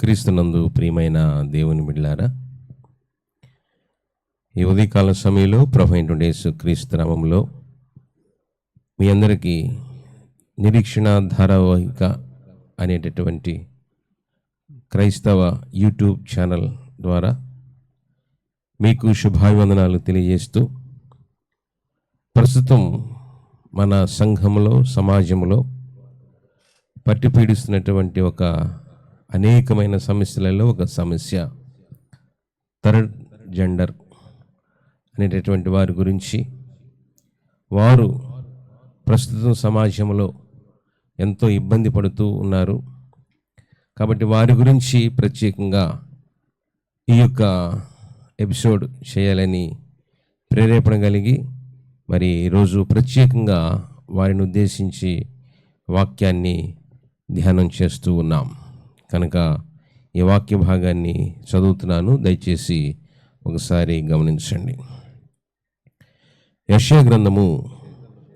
క్రీస్తునందు ప్రియమైన దేవుని బిడ్లారా ఈ ఉదయకాల సమయంలో ప్రభు అయినటువంటి క్రీస్తు నామంలో మీ అందరికీ నిరీక్షణ ధారావాహిక అనేటటువంటి క్రైస్తవ యూట్యూబ్ ఛానల్ ద్వారా మీకు శుభాభివందనాలు తెలియజేస్తూ ప్రస్తుతం మన సంఘంలో సమాజంలో పట్టిపీడిస్తున్నటువంటి ఒక అనేకమైన సమస్యలలో ఒక సమస్య. థర్డ్ జెండర్ అనేటటువంటి వారి గురించి వారు ప్రస్తుతం సమాజంలో ఎంతో ఇబ్బంది పడుతూ ఉన్నారు. కాబట్టి వారి గురించి ప్రత్యేకంగా ఈ యొక్క ఎపిసోడ్ చేయాలని ప్రేరేపణ కలిగి మరి ఈరోజు ప్రత్యేకంగా వారిని ఉద్దేశించి వాక్యాన్ని ధ్యానం చేస్తూ ఉన్నాం. కనుక ఈ వాక్య భాగాన్ని చదువుతున్నాను. దయచేసి ఒకసారి గమనించండి. యశ్యా గ్రంథము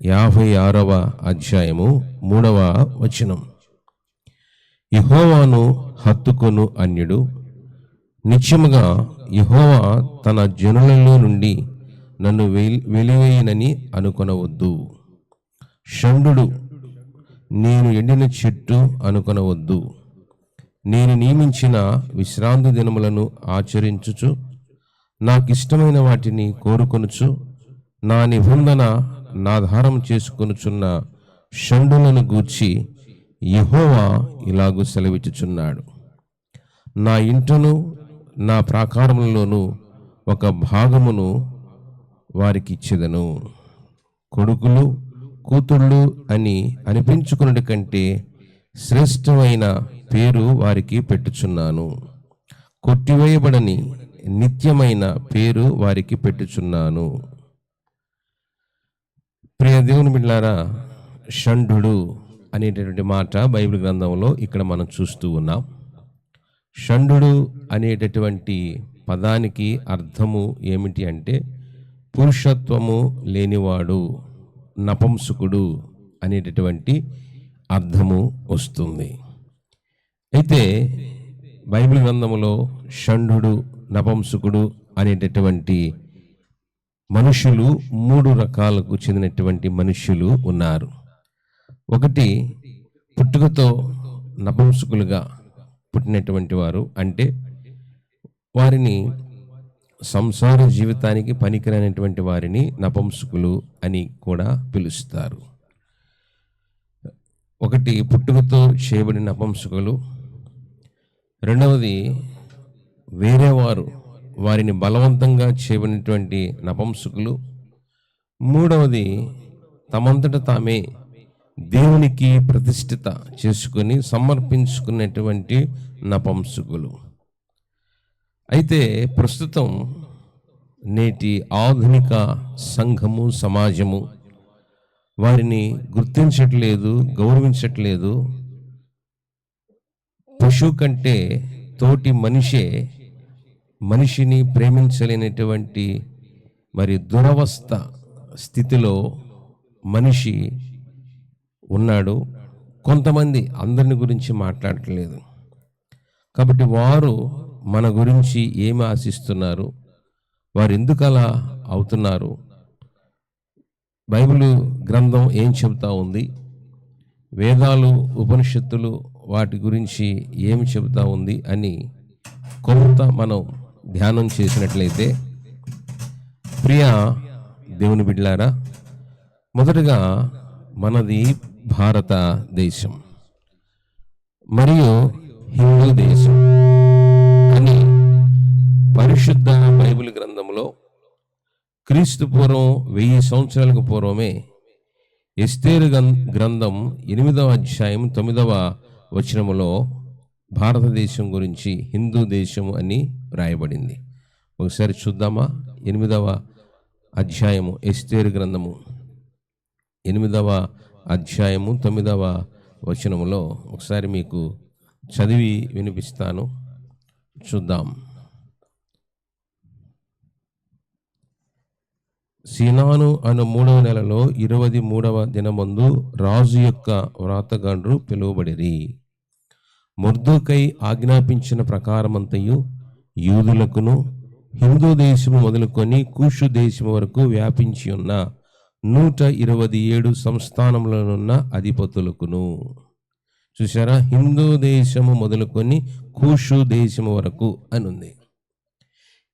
యాభై ఆరవ అధ్యాయము మూడవ వచనం. యహోవాను హత్తుకొను అన్యుడు నిత్యముగా యహోవా తన జనులలో నుండి నన్ను వెలివేయనని అనుకొనవద్దు. షండు నేను ఎండిన చెట్టు అనుకొనవద్దు. నేను నియమించిన విశ్రాంతి దినములను ఆచరించుచు నాకు ఇష్టమైన వాటిని కోరుకొనుచు నా నిబంధన నాధారం చేసుకొనుచున్న షండులను గూర్చి యహోవా ఇలాగూ సెలవిచ్చుచున్నాడు. నా ఇంటను నా ప్రాకారములలోను ఒక భాగమును వారికి ఇచ్చేదను కొడుకులు కూతుళ్ళు అని అనిపించుకున్నటి కంటే శ్రేష్టమైన పేరు వారికి పెట్టుచున్నాను. కొట్టివేయబడని నిత్యమైన పేరు వారికి పెట్టుచున్నాను. ప్రియ దేవుని బిడ్డారా షంఢుడు అనేటటువంటి మాట బైబిల్ గ్రంథంలో ఇక్కడ మనం చూస్తూ ఉన్నాం. షంఢుడు అనేటటువంటి పదానికి అర్థము ఏమిటి అంటే పురుషత్వము లేనివాడు నపంసుకుడు అనేటటువంటి అర్థము వస్తుంది. అయితే బైబిల్ గ్రంథంలో షంఢుడు నపంసుకుడు అనేటటువంటి మనుషులు మూడు రకాలకు చెందినటువంటి మనుష్యులు ఉన్నారు. ఒకటి పుట్టుకతో నపంసుకులుగా పుట్టినటువంటి వారు అంటే వారిని సంసార జీవితానికి పనికిరానటువంటి వారిని నపంసుకులు అని కూడా పిలుస్తారు. ఒకటి పుట్టుకతో చేయబడిన నపంసుకులు రెండవది వేరేవారు వారిని బలవంతంగా చేయబడినటువంటి నపంసుకులు. మూడవది తమంతట తామే దేవునికి ప్రతిష్ఠిత చేసుకొని సమర్పించుకున్నటువంటి నపంసుకులు. అయితే ప్రస్తుతం నేటి ఆధునిక సంఘము సమాజము వారిని గుర్తించట్లేదు గౌరవించట్లేదు. పశువు కంటే తోటి మనిషే మనిషిని ప్రేమించలేనటువంటి మరి దురవస్థ స్థితిలో మనిషి ఉన్నాడు. కొంతమంది అందరిని గురించి మాట్లాడట్లేదు. కాబట్టి వారు మన గురించి ఏమి ఆశిస్తున్నారు? వారు ఎందుకు అలా అవుతున్నారు? బైబిల్ గ్రంథం ఏం చెబుతా ఉంది? వేదాలు ఉపనిషత్తులు వాటి గురించి ఏమి చెబుతా ఉంది అని కొంత మనం ధ్యానం చేసినట్లయితే ప్రియ దేవుని బిడ్లారా మొదటగా మనది భారతదేశం మరియు హిందూ దేశం అని పరిశుద్ధ బైబిల్ గ్రంథంలో క్రీస్తు పూర్వం వెయ్యి సంవత్సరాలకు పూర్వమే ఎస్తేరు గ్రంథం ఎనిమిదవ అధ్యాయం తొమ్మిదవ వచనములో భారతదేశం గురించి హిందూ దేశం అని రాయబడింది ఒకసారి చూద్దామా? ఎనిమిదవ అధ్యాయము ఎస్తేరు గ్రంథము. ఎనిమిదవ అధ్యాయము తొమ్మిదవ వచనములో ఒకసారి మీకు చదివి వినిపిస్తాను. చూద్దాం. సినాను అను మూడవ నెలలో ఇరవై మూడవ దినమందు రాజు యొక్క వ్రాతగాండ్రు పిలువబడిరి. మొర్దుకై ఆజ్ఞాపించిన ప్రకారమంతయు యూదులకును హిందూ దేశము మొదలుకొని కూషు దేశము వరకు వ్యాపించి ఉన్న నూట ఇరవై ఏడు సంస్థానములనున్న అధిపతులకును. చూసారా హిందూ దేశము మొదలుకొని కూషు దేశము వరకు అని ఉంది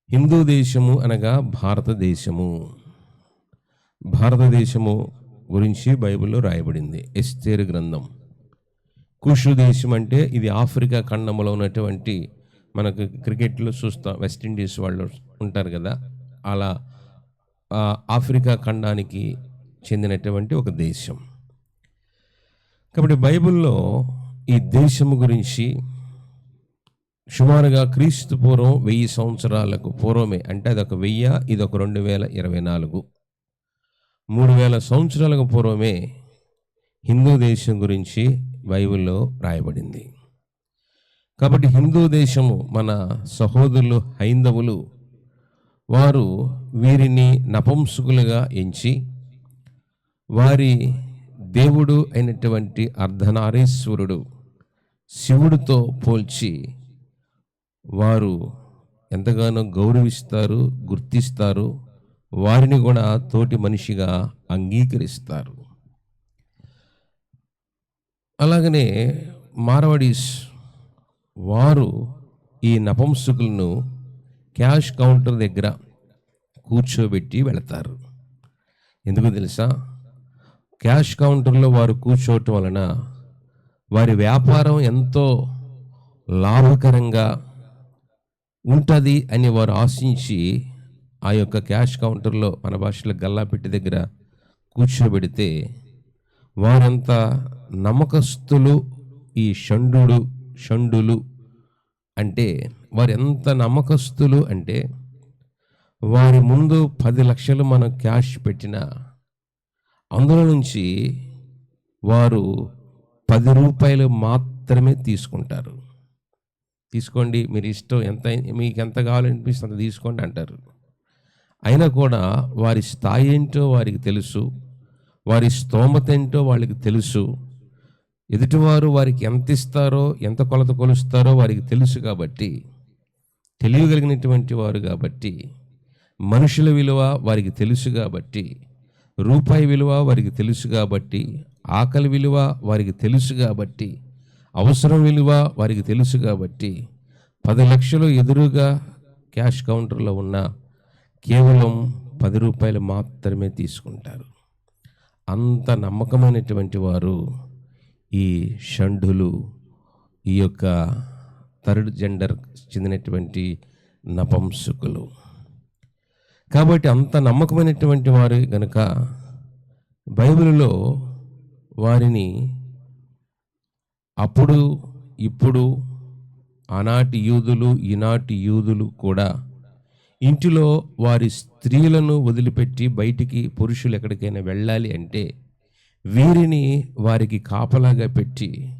హిందూ దేశము అనగా భారతదేశము. భారతదేశము గురించి బైబిల్లో రాయబడింది. ఎస్తేరు గ్రంథం. కుషు దేశం అంటే ఇది ఆఫ్రికా ఖండంలో ఉన్నటువంటి మనకు క్రికెట్లో చూస్తాం. వెస్టిండీస్ వాళ్ళు ఉంటారు కదా. అలా ఆఫ్రికా ఖండానికి చెందినటువంటి ఒక దేశం. కాబట్టి బైబిల్లో ఈ దేశము గురించి సుమారుగా క్రీస్తు పూర్వం వెయ్యి సంవత్సరాలకు పూర్వమే అంటే అదొక వెయ్యి ఇది ఒక రెండు వేల ఇరవై నాలుగు. మూడు వేల సంవత్సరాలకు పూర్వమే హిందూ దేశం గురించి బైబిల్లో రాయబడింది. కాబట్టి హిందూ దేశము మన సహోదరులు హైందవులు వారు వీరిని నపంసుకులుగా ఎంచి వారి దేవుడు అయినటువంటి అర్ధనారీశ్వరుడు శివుడితో పోల్చి వారు ఎంతగానో గౌరవిస్తారు గుర్తిస్తారు వారిని కూడా తోటి మనిషిగా అంగీకరిస్తారు. అలాగనే మార్వాడీస్ వారు ఈ నపంసుకులను క్యాష్ కౌంటర్ దగ్గర కూర్చోబెట్టి వెళతారు. ఎందుకు తెలుసా? క్యాష్ కౌంటర్లో వారు కూర్చోవటం వలన వారి వ్యాపారం ఎంతో లాభకరంగా ఉంటుంది అని వారు ఆశించి ఆ యొక్క క్యాష్ కౌంటర్లో మన భాషలో గల్లాపెట్టి దగ్గర కూర్చోబెడితే వారంతా నమ్మకస్తులు ఈ షండు షండులు అంటే వారు ఎంత నమ్మకస్తులు అంటే వారి ముందు పది లక్షలు మనం క్యాష్ పెట్టినా అందులో నుంచి వారు పది రూపాయలు మాత్రమే తీసుకుంటారు. తీసుకోండి మీరు ఇష్టం ఎంత మీకు ఎంత కావాలనిపిస్తుంది అంత తీసుకోండి అంటారు. అయినా కూడా వారి స్థాయి ఏంటో వారికి తెలుసు వారి స్తోమత ఏంటో వాళ్ళకి తెలుసు. ఎదుటివారు వారికి ఎంత ఇస్తారో ఎంత కొలత కొలుస్తారో వారికి తెలుసు కాబట్టి తెలియగలిగినటువంటి వారు కాబట్టి మనుషుల విలువ వారికి తెలుసు కాబట్టి రూపాయి విలువ వారికి తెలుసు కాబట్టి ఆకలి విలువ వారికి తెలుసు కాబట్టి అవసరం విలువ వారికి తెలుసు కాబట్టి పది లక్షలు ఎదురుగా క్యాష్ కౌంటర్లో ఉన్న కేవలం పది రూపాయలు మాత్రమే తీసుకుంటారు. అంత నమ్మకమైనటువంటి వారు ఈ షంఢులు ఈ యొక్క థర్డ్ జెండర్ చెందినటువంటి నపంసుకులు. కాబట్టి అంత నమ్మకమైనటువంటి వారు గనుక బైబిల్లో వారిని అప్పుడు ఇప్పుడు ఆనాటి యూదులు ఈనాటి యూదులు కూడా ఇంటిలో వారి స్త్రీలను వదిలిపెట్టి బయటికి పురుషులు ఎక్కడికైనా వెళ్ళాలి అంటే వీరిని వారికి కాపలాగా పెట్టి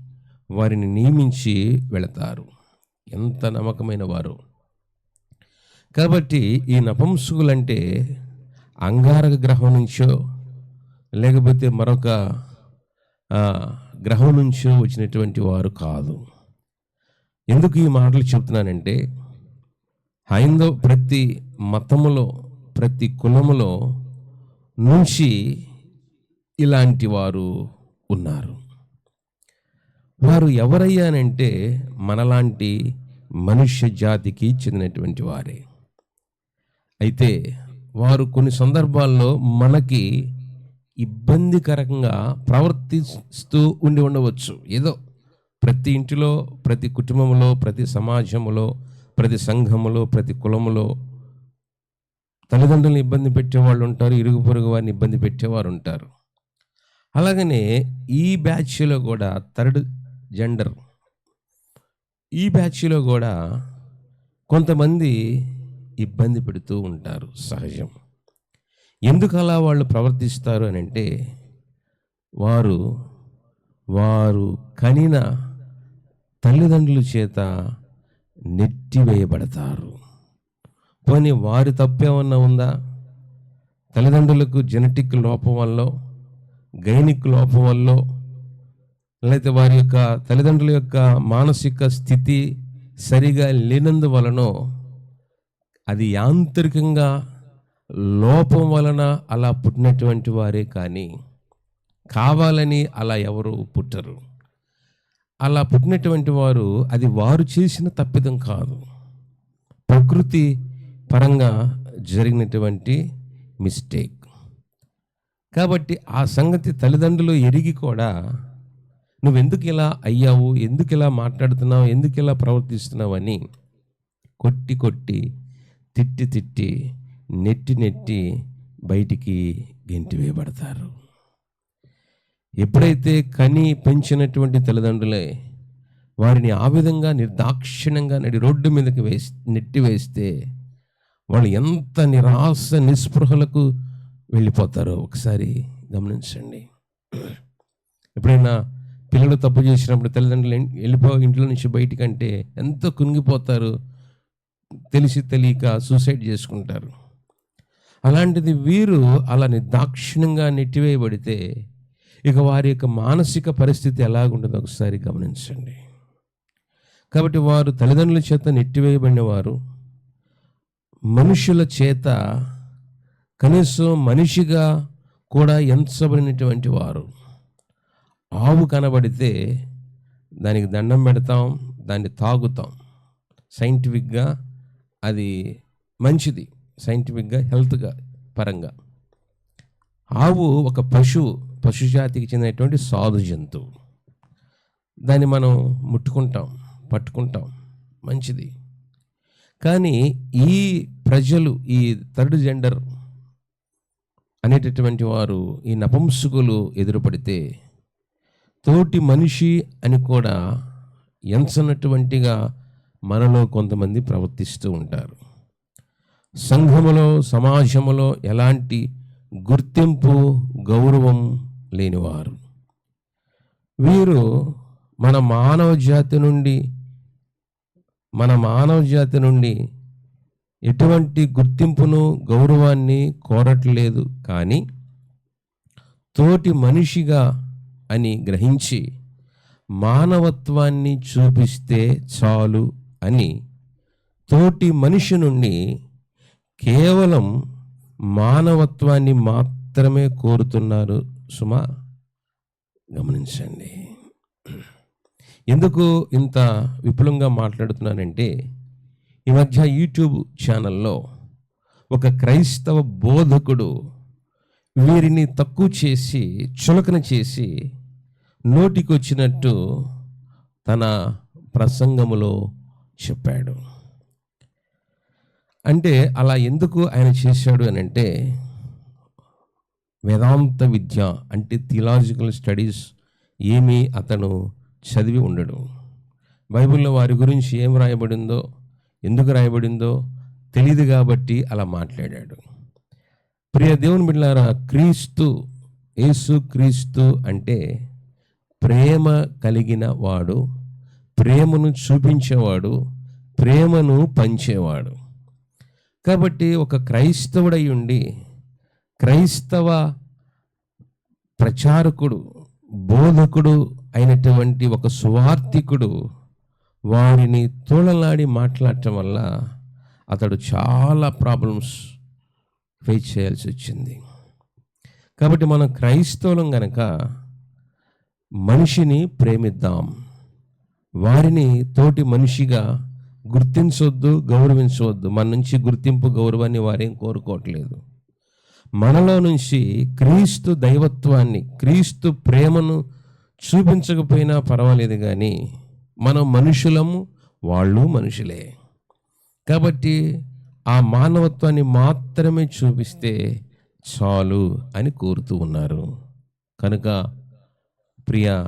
వారిని నియమించి వెళతారు. ఎంత నమ్మకమైన వారు. కాబట్టి ఈ నపంసుకులంటే అంగారక గ్రహం నుంచో లేకపోతే మరొక గ్రహం నుంచో వచ్చినటువంటి వారు కాదు. ఎందుకు ఈ మాటలు చెప్తున్నానంటే హైందవ ప్రతి మతములో ప్రతి కులములో నుంచి ఇలాంటి వారు ఉన్నారు. వారు ఎవరయ్యానంటే మనలాంటి మనుష్య జాతికి చెందినటువంటి వారే. అయితే వారు కొన్ని సందర్భాల్లో మనకి ఇబ్బందికరంగా ప్రవర్తిస్తూ ఉండి ఉండవచ్చు. ఏదో ప్రతి ఇంటిలో ప్రతి కుటుంబంలో ప్రతి సమాజంలో ప్రతి సంఘములో ప్రతి కులములో తల్లిదండ్రులను ఇబ్బంది పెట్టేవాళ్ళు ఉంటారు ఇరుగు పొరుగు వారిని ఇబ్బంది పెట్టేవారు ఉంటారు. అలాగనే ఈ బ్యాచ్లో కూడా థర్డ్ జెండర్. ఈ బ్యాచ్లో కూడా కొంతమంది ఇబ్బంది పెడుతూ ఉంటారు సహజం. ఎందుకు అలా వాళ్ళు ప్రవర్తిస్తారు అని అంటే వారు వారు కనిన తల్లిదండ్రుల చేత నెట్టివేయబడతారు. పోనీ వారి తప్పేమన్నా ఉందా? తల్లిదండ్రులకు జెనెటిక్ లోపం వల్ల గైనిక్ లోపం వల్ల లేకపోతే వారి యొక్క తల్లిదండ్రుల యొక్క మానసిక స్థితి సరిగా లేనందువలనో అది యాంత్రికంగా లోపం వలన అలా పుట్టినటువంటి వారే కానీ కావాలని అలా ఎవరు పుట్టరు. అలా పుట్టినటువంటి వారు అది వారు చేసిన తప్పిదం కాదు. ప్రకృతి పరంగా జరిగినటువంటి మిస్టేక్. కాబట్టి ఆ సంగతి తల్లిదండ్రులు ఎరిగి కూడా నువ్వెందుకు ఇలా అయ్యావు? ఎందుకు ఇలా మాట్లాడుతున్నావు? ఎందుకు ఇలా ప్రవర్తిస్తున్నావు? అని కొట్టి కొట్టి తిట్టి తిట్టి నెట్టి నెట్టి బయటికి గెంటి వేయబడతారు ఎప్పుడైతే కని పెంచినటువంటి తల్లిదండ్రులే వారిని ఆ విధంగా నిర్దాక్షిణ్యంగా నడి రోడ్డు మీదకి వేసి నెట్టి వేస్తే వాళ్ళు ఎంత నిరాశ నిస్పృహలకు వెళ్ళిపోతారో ఒకసారి గమనించండి. ఎప్పుడైనా పిల్లలు తప్పు చేసినప్పుడు తల్లిదండ్రులు వెళ్ళిపో ఇంట్లో నుంచి బయటికంటే ఎంత కుంగిపోతారు తెలిసి తెలియక సూసైడ్ చేసుకుంటారు. అలాంటిది వీరు అలా నిర్దాక్షిణ్యంగా నెట్టివేయబడితే ఇక వారి యొక్క మానసిక పరిస్థితి ఎలాగుంటుందో ఒకసారి గమనించండి. కాబట్టి వారు తల్లిదండ్రుల చేత నెట్టివేయబడిన వారు మనుషుల చేత కనీసం మనిషిగా కూడా ఎంచబడినటువంటి వారు. ఆవు కనబడితే దానికి దండం పెడతాం దాన్ని తాగుతాం. సైంటిఫిక్గా అది మంచిది సైంటిఫిక్గా హెల్త్గా పరంగా. ఆవు ఒక పశువు పశుజాతికి చెందినటువంటి సాధు జంతువు దాన్ని మనం ముట్టుకుంటాం పట్టుకుంటాం. మంచిది. కానీ ఈ ప్రజలు ఈ థర్డ్ జెండర్ అనేటటువంటి వారు ఈ నపంసుకులు ఎదురుపడితే తోటి మనిషి అని కూడా ఎంచనటువంటిగా మనలో కొంతమంది ప్రవర్తిస్తూ ఉంటారు. సంఘములో సమాజములో ఎలాంటి గుర్తింపు గౌరవం లేనివారు. వీరు మన మానవ జాతి నుండి మన మానవ జాతి నుండి ఎటువంటి గుర్తింపును గౌరవాన్ని కోరట్లేదు కానీ తోటి మనిషిగా అని గ్రహించి మానవత్వాన్ని చూపిస్తే చాలు అని తోటి మనిషి నుండి కేవలం మానవత్వాన్ని మాత్రమే కోరుతున్నారు సుమా గమనించండి. ఎందుకు ఇంత విపులంగా మాట్లాడుతున్నానంటే ఈ మధ్య యూట్యూబ్ ఛానల్లో ఒక క్రైస్తవ బోధకుడు వీరిని తక్కువ చేసి చులకన చేసి నోటికొచ్చినట్టు తన ప్రసంగములో చెప్పాడు. అంటే అలా ఎందుకు ఆయన చేశాడు అని అంటే వేదాంత విద్య అంటే థియలాజికల్ స్టడీస్ ఏమీ అతను చదివి ఉండడు. బైబిల్లో వారి గురించి ఏం రాయబడిందో ఎందుకు రాయబడిందో తెలియదు కాబట్టి అలా మాట్లాడాడు. ప్రియ దేవుని బిడ్డారా క్రీస్తు యేసు క్రీస్తు అంటే ప్రేమ కలిగిన వాడు ప్రేమను చూపించేవాడు ప్రేమను పంచేవాడు. కాబట్టి ఒక క్రైస్తవుడై ఉండి క్రైస్తవ ప్రచారకుడు బోధకుడు అయినటువంటి ఒక సువార్థికుడు వారిని తోళలాడి మాట్లాడటం వల్ల అతడు చాలా ప్రాబ్లమ్స్ ఫేస్ చేయాల్సి వచ్చింది. కాబట్టి మనం క్రైస్తవులం గనక మనిషిని ప్రేమిద్దాం. వారిని తోటి మనిషిగా గుర్తించవద్దు గౌరవించవద్దు. మన నుంచి గుర్తింపు గౌరవాన్ని వారేం కోరుకోవట్లేదు. మనలో నుంచి క్రీస్తు దైవత్వాన్ని క్రీస్తు ప్రేమను చూపించకపోయినా పర్వాలేదు కానీ మనం మనుషులము వాళ్ళు మనుషులే. కాబట్టి ఆ మానవత్వాన్ని మాత్రమే చూపిస్తే చాలు అని కోరుతూ ఉన్నారు. కనుక ప్రియ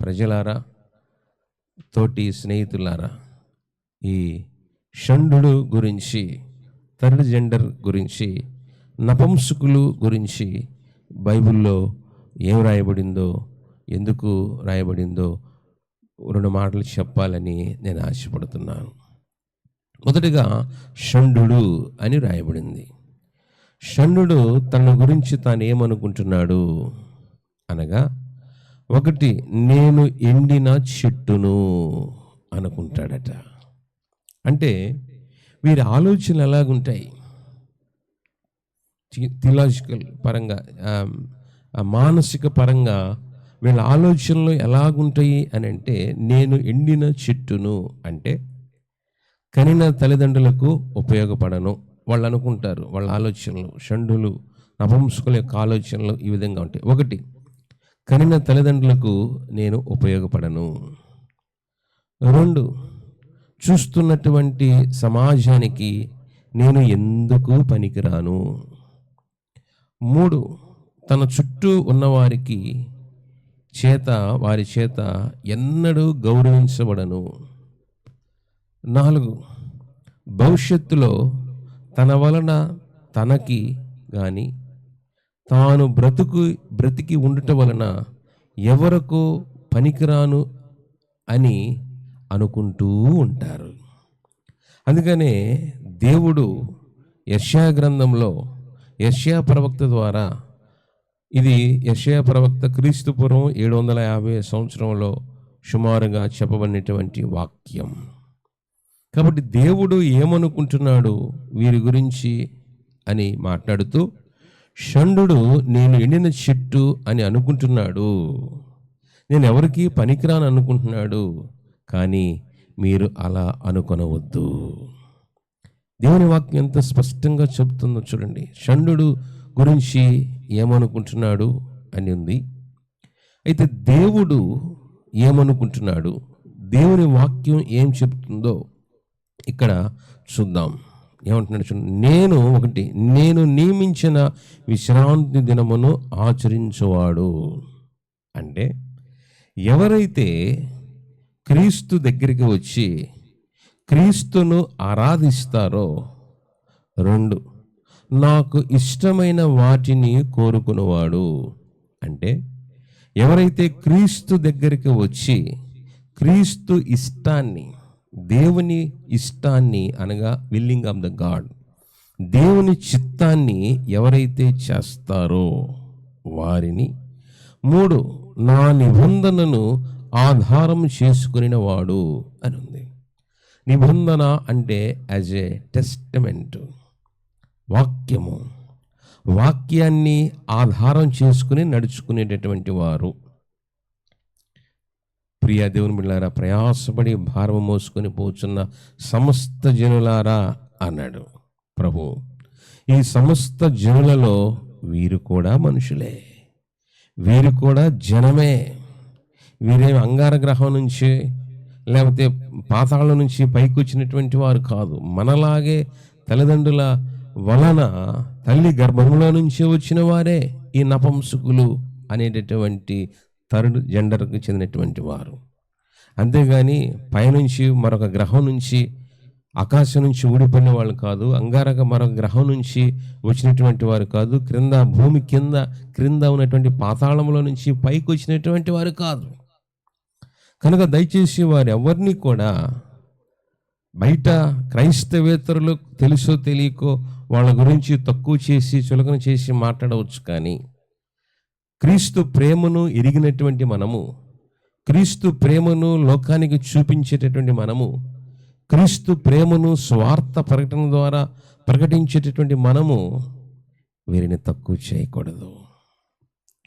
ప్రజలారా తోటి స్నేహితులారా ఈ షండు గురించి థర్డ్ జెండర్ గురించి నపంసుకులు గురించి బైబిల్లో ఏం రాయబడిందో ఎందుకు రాయబడిందో రెండు మాటలు చెప్పాలని నేను ఆశపడుతున్నాను. మొదటిగా షండు అని రాయబడింది. షండు తన గురించి తాను ఏమనుకుంటున్నాడు అనగా ఒకటి నేను ఎండిన చెట్టును అనుకుంటాడట. అంటే వీరి ఆలోచనలు ఎలాగుంటాయి? థిలాజికల్ పరంగా మానసిక పరంగా వీళ్ళ ఆలోచనలు ఎలాగుంటాయి అని అంటే నేను ఎండిన చెట్టును అంటే కనిన తల్లిదండ్రులకు ఉపయోగపడను వాళ్ళు అనుకుంటారు వాళ్ళ ఆలోచనలు షండులు నపంసుకుల యొక్క ఆలోచనలు ఈ విధంగా ఉంటాయి. ఒకటి కనిన తల్లిదండ్రులకు నేను ఉపయోగపడను. రెండు చూస్తున్నటువంటి సమాజానికి నేను ఎందుకు పనికిరాను? మూడు తన చుట్టూ ఉన్నవారికి చేత వారి చేత ఎన్నడూ గౌరవించబడను. నాలుగు భవిష్యత్తులో తన వలన తనకి కానీ తాను బ్రతుకు బ్రతికి ఉండటం వలన ఎవరకు పనికిరాను అని అనుకుంటూ ఉంటారు. అందుకనే దేవుడు యశ్యా గ్రంథంలో యశ్యా ప్రవక్త ద్వారా. ఇది యశ్యా ప్రవక్త క్రీస్తు పూర్వం ఏడు వందల యాభై సంవత్సరంలో సుమారుగా చెప్పబడినటువంటి వాక్యం. కాబట్టి దేవుడు ఏమనుకుంటున్నాడు వీరి గురించి అని మాట్లాడుతూ షండు నేను ఎండిన చెట్టు అని అనుకుంటున్నాడు. నేను ఎవరికి పనికిరాను అనుకుంటున్నాడు. కానీ మీరు అలా అనుకొనవద్దు. దేవుని వాక్యం ఎంత స్పష్టంగా చెబుతుందో చూడండి. షండు గురించి ఏమనుకుంటున్నాడు అని ఉంది. అయితే దేవుడు ఏమనుకుంటున్నాడు? దేవుని వాక్యం ఏం చెప్తుందో ఇక్కడ చూద్దాం. ఏమంటున్నాడు చూడండి. నేను ఒకటి నేను నియమించిన విశ్రాంతి దినమును ఆచరించేవాడు. అంటే ఎవరైతే క్రీస్తు దగ్గరికి వచ్చి క్రీస్తును ఆరాధిస్తారో? రెండు. నాకు ఇష్టమైన వాటిని కోరుకునేవాడు అంటే ఎవరైతే క్రీస్తు దగ్గరికి వచ్చి క్రీస్తు ఇష్టాన్ని దేవుని ఇష్టాన్ని అనగా విల్లింగ్ ఆఫ్ ద గాడ్ దేవుని చిత్తాన్ని ఎవరైతే చేస్తారో వారిని. మూడు. నా నిబంధనను ఆధారం చేసుకుని వాడు అని నిబంధన అంటే యాజ్ ఏ టెస్టమెంట్ వాక్యము. వాక్యాన్ని ఆధారం చేసుకుని నడుచుకునేటటువంటి వారు. ప్రియా దేవుని బిళ్ళారా ప్రయాసపడి భారం మోసుకొని పోచున్న సమస్త జనులారా అన్నాడు ప్రభు. ఈ సమస్త జనులలో వీరు కూడా మనుషులే. వీరు కూడా జనమే. వీరేమి అంగార గ్రహం నుంచి లేకపోతే పాతాళం నుంచి పైకి వచ్చినటువంటి వారు కాదు. మనలాగే తల్లిదండ్రుల వలన తల్లి గర్భంలో నుంచి వచ్చిన వారే ఈ నపంసుకులు అనేటటువంటి థర్డ్ జెండర్కు చెందినటువంటి వారు. అంతేగాని పైనుంచి మరొక గ్రహం నుంచి ఆకాశం నుంచి ఊడిపోయిన వాళ్ళు కాదు అంగారక మరొక గ్రహం నుంచి వచ్చినటువంటి వారు కాదు క్రింద భూమి కింద క్రింద ఉన్నటువంటి పాతాళంలో నుంచి పైకి వచ్చినటువంటి వారు కాదు. కనుక దయచేసి వారు ఎవరిని కూడా బయట క్రైస్తవేతరులు తెలుసో తెలియకో వాళ్ళ గురించి తక్కువ చేసి చులకన చేసి మాట్లాడవచ్చు కానీ క్రీస్తు ప్రేమను ఎరిగినటువంటి మనము క్రీస్తు ప్రేమను లోకానికి చూపించేటటువంటి మనము క్రీస్తు ప్రేమను స్వార్థ ప్రకటన ద్వారా ప్రకటించేటటువంటి మనము వీరిని తక్కువ చేయకూడదు.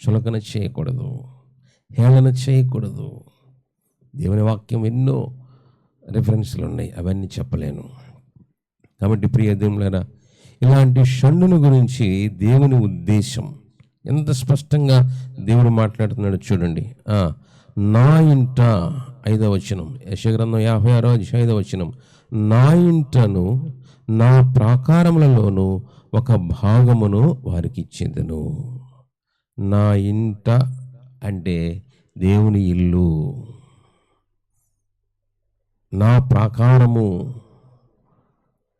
చులకన చేయకూడదు. హేళన చేయకూడదు. దేవుని వాక్యం ఎన్నో రిఫరెన్స్లు ఉన్నాయి అవన్నీ చెప్పలేను. కాబట్టి ప్రియ దేవులైనా ఇలాంటి షండును గురించి దేవుని ఉద్దేశం ఎంత స్పష్టంగా దేవుడు మాట్లాడుతున్నాడు చూడండి. నా ఇంట ఐదవ వచనం యశగ్రంథం యాభై ఆరో అధ్యాయ ఐదవ వచనం నా ఇంటను నా ప్రాకారములలోను ఒక భాగమును వారికి ఇచ్చేదను నా ఇంట అంటే దేవుని ఇల్లు. నా ప్రాకారము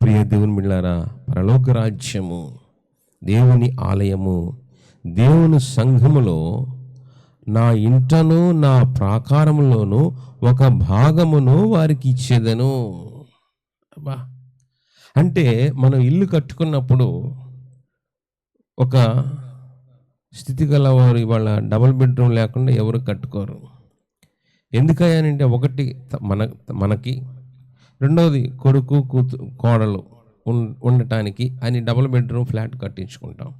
ప్రియ దేవుని బిళ్ళారా పరలోక రాజ్యము దేవుని ఆలయము దేవుని సంఘములో నా ఇంటను నా ప్రాకారములోను ఒక భాగమును వారికి ఇచ్చేదను. అబ్బా! అంటే మనం ఇల్లు కట్టుకున్నప్పుడు ఒక స్థితి గల వారు ఇవాళ డబుల్ బెడ్రూమ్ లేకుండా ఎవరు కట్టుకోరు. ఎందుకయ్యానంటే ఒకటి త- మన మనకి. రెండవది కొడుకు కూతు కోడలు ఉండటానికి అని డబుల్ బెడ్రూమ్ ఫ్లాట్ కట్టించుకుంటాం.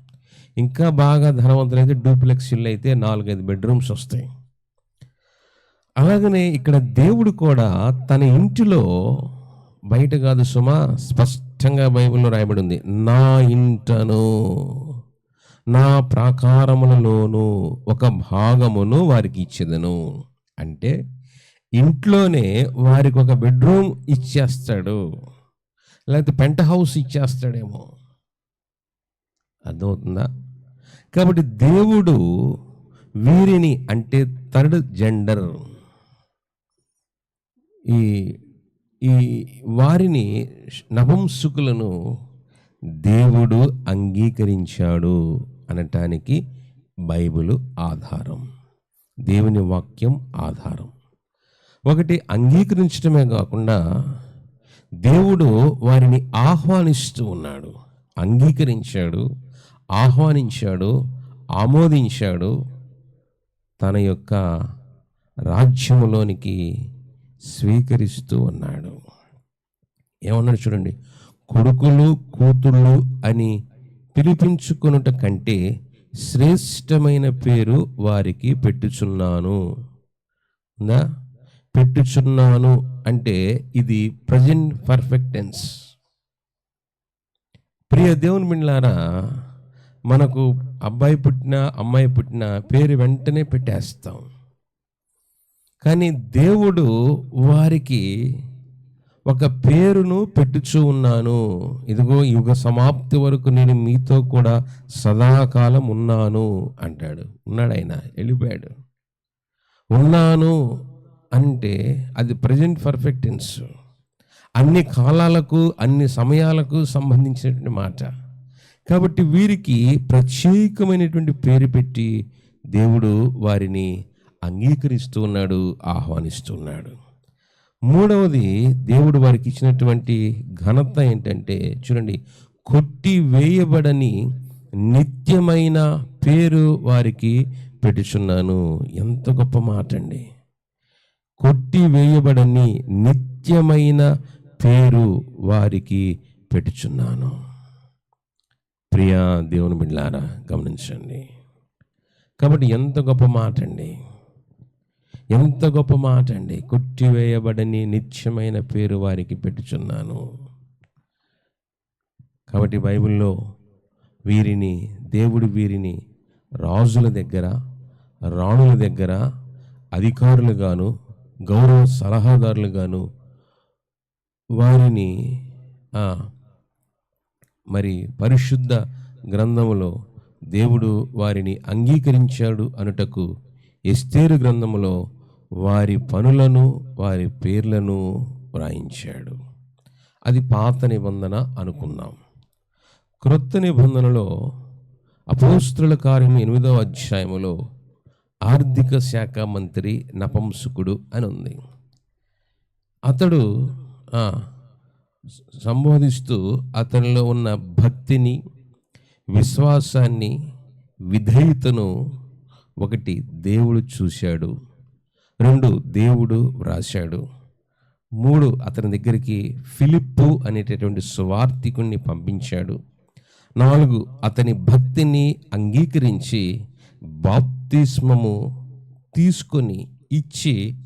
ఇంకా బాగా ధనవంతులైతే డూప్లెక్స్ ఇల్లు అయితే నాలుగైదు బెడ్రూమ్స్ వస్తాయి. అలాగనే ఇక్కడ దేవుడు కూడా తన ఇంటిలో బయట కాదు సుమా స్పష్టంగా బైబిల్లో రాయబడి ఉంది నా ఇంటను నా ప్రాకారములలోను ఒక భాగమును వారికి ఇచ్చేదను. అంటే ఇంట్లోనే వారికి ఒక బెడ్రూమ్ ఇచ్చేస్తాడు. లేకపోతే పెంట్ హౌస్ ఇచ్చేస్తాడేమో. అర్థమవుతుందా? కాబట్టి దేవుడు వీరిని అంటే థర్డ్ జెండర్. ఈ ఈ వారిని నపుంసుకులను దేవుడు అంగీకరించాడు అనటానికి బైబిలు ఆధారం. దేవుని వాక్యం ఆధారం. ఒకటి అంగీకరించడమే కాకుండా దేవుడు వారిని ఆహ్వానిస్తూ ఉన్నాడు. అంగీకరించాడు ఆహ్వానించాడు ఆమోదించాడు. తన యొక్క రాజ్యంలోనికి స్వీకరిస్తూ ఉన్నాడు. ఏమన్నాడు చూడండి కొడుకులు కూతుళ్ళు అని పిలిపించుకొనుట కంటే శ్రేష్టమైన పేరు వారికి పెట్టుచున్నాను. ఉందా? పెట్టుచున్నాను అంటే ఇది ప్రజెంట్ పర్ఫెక్టెన్స్ ప్రియ దేవుని మిండ్లారా మనకు అబ్బాయి పుట్టిన అమ్మాయి పుట్టిన పేరు వెంటనే పెట్టేస్తాం. కానీ దేవుడు వారికి ఒక పేరును పెట్టుచూ ఉన్నాను. ఇదిగో యుగ సమాప్తి వరకు నేను మీతో కూడా సదాకాలం ఉన్నాను అంటాడు. ఉన్నాడు ఆయన వెళ్ళిపోయాడు. ఉన్నాను అంటే అది ప్రజెంట్ పర్ఫెక్టెన్స్ అన్ని కాలాలకు అన్ని సమయాలకు సంబంధించినటువంటి మాట. కాబట్టి వీరికి ప్రత్యేకమైనటువంటి పేరు పెట్టి దేవుడు వారిని అంగీకరిస్తూ ఉన్నాడు ఆహ్వానిస్తున్నాడు మూడవది దేవుడు వారికి ఇచ్చినటువంటి ఘనత ఏంటంటే చూడండి కొట్టి వేయబడని నిత్యమైన పేరు వారికి పెట్టుచున్నాను. ఎంత గొప్ప మాట అండి కొట్టి వేయబడని నిత్యమైన పేరు వారికి పెట్టుచున్నాను. ప్రియా దేవుని బిడ్లారా గమనించండి. కాబట్టి ఎంత గొప్ప మాట అండి ఎంత గొప్ప మాట అండి. కొట్టివేయబడని నిత్యమైన పేరు వారికి పెట్టుచున్నాను. కాబట్టి బైబిల్లో వీరిని దేవుడు వీరిని రాజుల దగ్గర రాణుల దగ్గర అధికారులుగాను గౌరవ సలహాదారులుగాను వారిని మరి పరిశుద్ధ గ్రంథములో దేవుడు వారిని అంగీకరించాడు అనుటకు ఎస్తేరు గ్రంథములో వారి పనులను వారి పేర్లను వ్రాయించాడు. అది పాత నిబంధన అనుకున్నాం క్రొత్త నిబంధనలో అపోస్తుల కార్యం ఎనిమిదవ అధ్యాయములో ఆర్థిక శాఖ మంత్రి నపంసుకుడు అని ఉంది అతడు సంబోధిస్తూ అతనిలో ఉన్న భక్తిని విశ్వాసాన్ని విధేయతను ఒకటి దేవుడు చూశాడు. రెండు దేవుడు వ్రాశాడు. మూడు అతని దగ్గరికి ఫిలిప్పు అనేటటువంటి సువార్థికుణ్ణి పంపించాడు. నాలుగు అతని భక్తిని అంగీకరించి బాప్తిస్మము తీసుకొని ఇచ్చి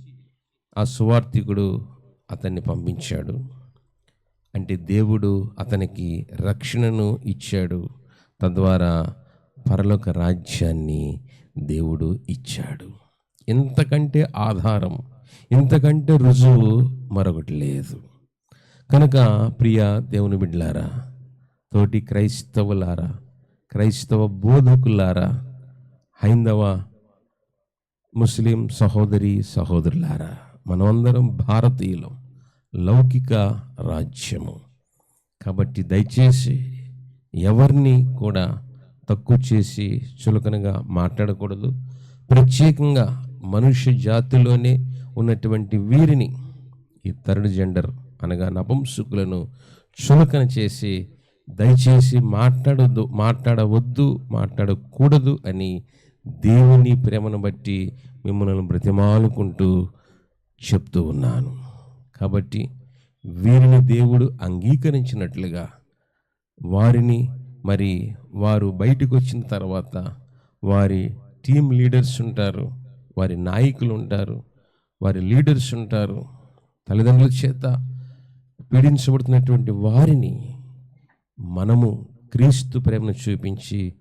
ఆ సువార్థికుడు అతన్ని పంపించాడు. అంటే దేవుడు అతనికి రక్షణను ఇచ్చాడు. తద్వారా పరలోక రాజ్యాన్ని దేవుడు ఇచ్చాడు. ఇంతకంటే ఆధారం ఇంతకంటే రుజువు మరొకటి లేదు. కనుక ప్రియ దేవుని బిడ్డలారా తోటి క్రైస్తవులారా క్రైస్తవ బోధకులారా హైందవ ముస్లిం సహోదరి సహోదరులారా మనమందరం భారతీయులం లౌకిక రాజ్యము. కాబట్టి దయచేసి ఎవరిని కూడా తక్కువ చేసి చులకనగా మాట్లాడకూడదు. ప్రత్యేకంగా మనుష్య జాతిలోనే ఉన్నటువంటి వీరిని ఈ థర్డ్ జెండర్ అనగా నపంసుకులను చులకన చేసి దయచేసి మాట్లాడొద్దు మాట్లాడవద్దు మాట్లాడకూడదు అని దేవుని ప్రేమను బట్టి మిమ్మల్ని బ్రతిమాలుకుంటూ చెప్తూ ఉన్నాను. కాబట్టి వీరిని దేవుడు అంగీకరించినట్లుగా వారిని మరి వారు బయటకు వచ్చిన తర్వాత వారి టీం లీడర్స్ ఉంటారు. వారి నాయకులు ఉంటారు వారి లీడర్స్ ఉంటారు తల్లిదండ్రుల చేత పీడించబడుతున్నటువంటి వారిని మనము క్రీస్తు ప్రేమను చూపించి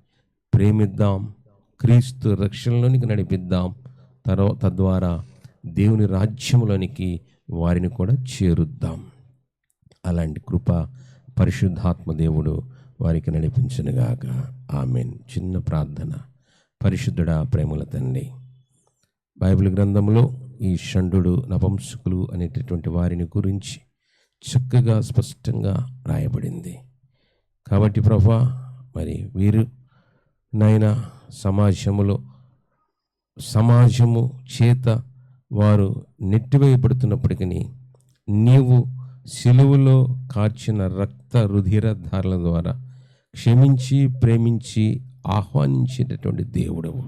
ప్రేమిద్దాం క్రీస్తు రక్షణలోనికి నడిపిద్దాం తర్వా తద్వారా దేవుని రాజ్యంలోనికి వారిని కూడా చేరుద్దాం. అలాంటి కృప పరిశుద్ధాత్మ దేవుడు వారికి నడిపించనుగాక. ఆమెన్. చిన్న ప్రార్థన. పరిశుద్ధుడా ప్రేమల తండ్రి. బైబిల్ గ్రంథంలో ఈ షండు నపంసకులు అనేటటువంటి వారిని గురించి చక్కగా స్పష్టంగా రాయబడింది. కాబట్టి ప్రభా మరి వీరు నైనా సమాజములో సమాజము చేత వారు నెట్టివేయబడుతున్నప్పటికీ నీవు సిలువులో కార్చిన రక్త రుధిర ధారల ద్వారా క్షమించి ప్రేమించి ఆహ్వానించేటటువంటి దేవుడవు.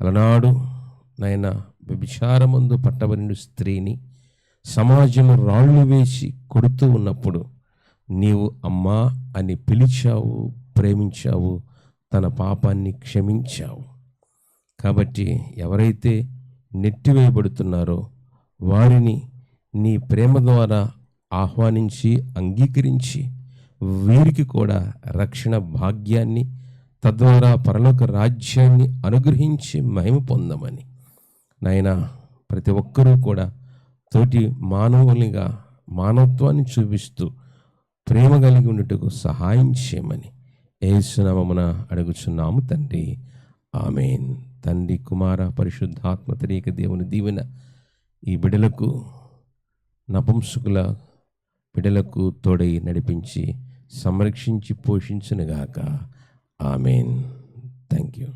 అలనాడు నాయన వ్యభిచారమందు పట్టబడిన స్త్రీని సమాజం రాళ్ళు వేసి కొడుతూ ఉన్నప్పుడు నీవు అమ్మా అని పిలిచావు ప్రేమించావు తన పాపాన్ని క్షమించావు. కాబట్టి ఎవరైతే నెట్టివేయబడుతున్నారో వారిని నీ ప్రేమ ద్వారా ఆహ్వానించి అంగీకరించి వీరికి కూడా రక్షణ భాగ్యాన్ని తద్వారా పరలోక రాజ్యాన్ని అనుగ్రహించి మహిమ పొందమని. నాయనా ప్రతి ఒక్కరూ కూడా తోటి మానవునిగా మానవత్వాన్ని చూపిస్తూ ప్రేమ కలిగి ఉండటకు సహాయం చేయమని ఏసునామమున అడుగుచున్నాము తండ్రి. ఆమెన్. తండ్రి కుమార పరిశుద్ధాత్మ తరీక దేవుని దీవెన ఈ బిడలకు నపుంసుకుల బిడలకు తోడై నడిపించి సంరక్షించి పోషించునుగాక. ఆమెన్. Thank you